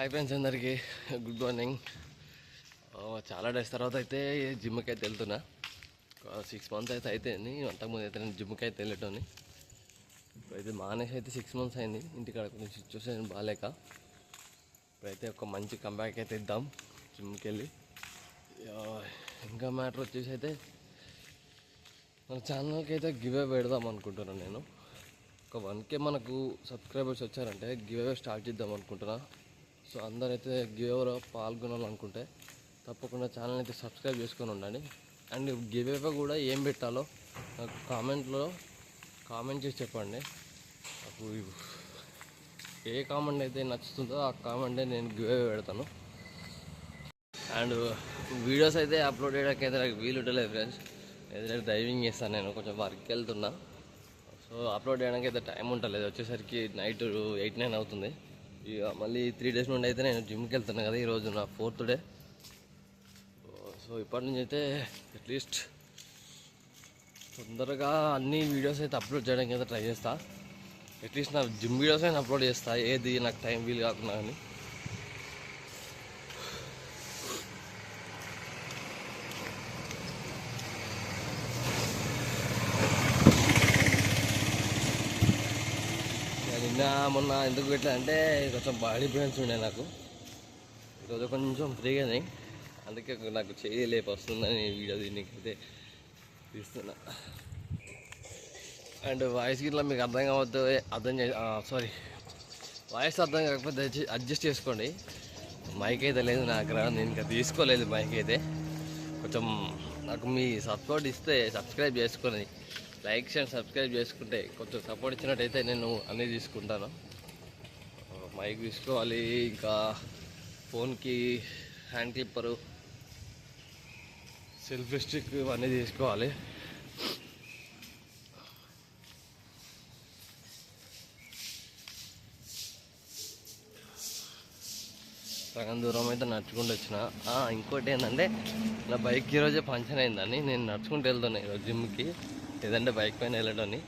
Hi friends అందరికీ. Good morning చాలా days తర్వాత అయితే జిమ్కి అయితే వెళ్తున్నా. సిక్స్ మంత్స్ అయితే అయిపోయింది. అంతకుముందు అయితే నేను జిమ్కి అయితే వెళ్ళేటోని. ఇప్పుడైతే మానేసి అయితే సిక్స్ మంత్స్ అయింది. ఇంటికాడ కొంచెం సిచ్యువేషన్ బాగాలేక ఇప్పుడైతే ఒక మంచి కంబ్యాక్ అయితే ఇద్దాం జిమ్కి వెళ్ళి. ఇంకా మ్యాటర్ వచ్చేసి అయితే మన ఛానల్కి అయితే గివ్ పెడదాం అనుకుంటున్నాను నేను. ఒక వన్ కే మనకు సబ్స్క్రైబర్స్ వచ్చారంటే గివ్ స్టార్ట్ చేద్దాం అనుకుంటున్నా. సో అందరైతే గివ్ పాల్గొనాలనుకుంటే తప్పకుండా ఛానల్ అయితే సబ్స్క్రైబ్ చేసుకొని ఉండండి. అండ్ గివ్ కూడా ఏం పెట్టాలో నాకు కామెంట్లో కామెంట్ చేసి చెప్పండి. నాకు ఏ కామెంట్ అయితే నచ్చుతుందో ఆ కామెంటే నేను గివ్ పెడతాను. అండ్ వీడియోస్ అయితే అప్లోడ్ చేయడానికి అయితే నాకు వీలు ఉండలేదు ఫ్రెండ్స్. ఏదైనా డ్రైవింగ్ చేస్తాను నేను కొంచెం వర్క్ వెళ్తున్నా. సో అప్లోడ్ చేయడానికి అయితే టైం ఉండలేదు. వచ్చేసరికి నైట్ ఎయిట్ నైన్ అవుతుంది. ఇక మళ్ళీ త్రీ డేస్ నుండి అయితే నేను జిమ్కి వెళ్తాను కదా ఈరోజు నా ఫోర్త్ డే సో ఇప్పటి నుంచి అయితే అట్లీస్ట్ తొందరగా అన్ని వీడియోస్ అయితే అప్లోడ్ చేయడానికి అయితే ట్రై చేస్తా. అట్లీస్ట్ నా జిమ్ వీడియోస్ అయినా అప్లోడ్ చేస్తా. ఏది నాకు టైం వీలు కాకుండా కానీ ఇక నిన్న మొన్న ఎందుకు పెట్టా అంటే కొంచెం బాడీ పెయిన్స్ ఉండే నాకు. ఈరోజు కొంచెం ఫ్రీగానే అందుకే నాకు చేయి లేపు వస్తుందని వీడియో దీనికైతే తీస్తున్నా. అండ్ వాయిస్ గిట్లా మీకు అర్థం కావద్దు అర్థం చే సారీ వాయిస్ అర్థం కాకపోతే అడ్జస్ట్ చేసుకోండి. మైక్ అయితే లేదు నా దగ్గర నేను ఇంకా తీసుకోలేదు మైక్ అయితే. కొంచెం నాకు మీ సపోర్ట్ ఇస్తే సబ్స్క్రైబ్ చేసుకొని లైక్స్ అండ్ సబ్స్క్రైబ్ చేసుకుంటే కొంచెం సపోర్ట్ ఇచ్చినట్టయితే నేను అన్నీ తీసుకుంటాను. మైక్ తీసుకోవాలి ఇంకా ఫోన్కి హ్యాండ్ క్లిప్పరు సెల్ఫీ స్టిక్ ఇవన్నీ తీసుకోవాలి. సగం దూరం అయితే నడుచుకుంటూ వచ్చిన. ఇంకోటి ఏంటంటే నా బైక్ ఈరోజే పంచర్ అయిందని నేను నడుచుకుంటూ వెళ్తున్నాను ఈరోజు జిమ్కి లేదంటే బైక్ పైన వెళ్ళడానికి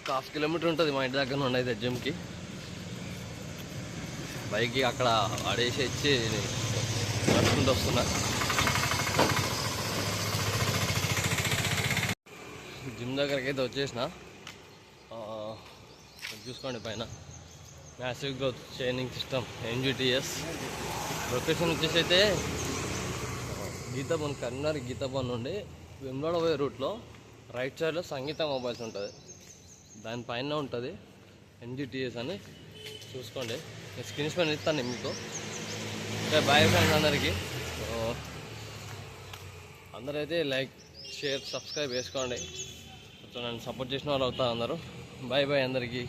ఒక హాఫ్ కిలోమీటర్ ఉంటుంది మా ఇంటి దగ్గర నుండి అయితే జిమ్కి బైక్ అక్కడ ఆడేసి ఇచ్చి నడుచుకుంటూ వస్తున్నా. జిమ్ దగ్గరికి అయితే వచ్చేసిన. చూసుకోండి పైన. Massive growth chaining system NGTS location వచ్చేసి అయితే గీతాభవన్ కరీంనగర్ గీతాభవన్ నుండి వెమ్లాడ పోయే రూట్లో రైట్ సైడ్లో సంగీత మొబైల్స్ ఉంటుంది. దానిపైన ఉంటుంది ఎన్జిటిఎస్ అని. చూసుకోండి. నేను స్క్రీన్ పైన ఇస్తాను మీకు. ఓకే బాయ్ ఫ్రెండ్స్ అందరికీ. అందరైతే లైక్ షేర్ సబ్స్క్రైబ్ చేసుకోండి కొంచెం నన్ను సపోర్ట్ చేసిన వాళ్ళు అవుతారు అందరూ. బాయ్ బాయ్ అందరికీ.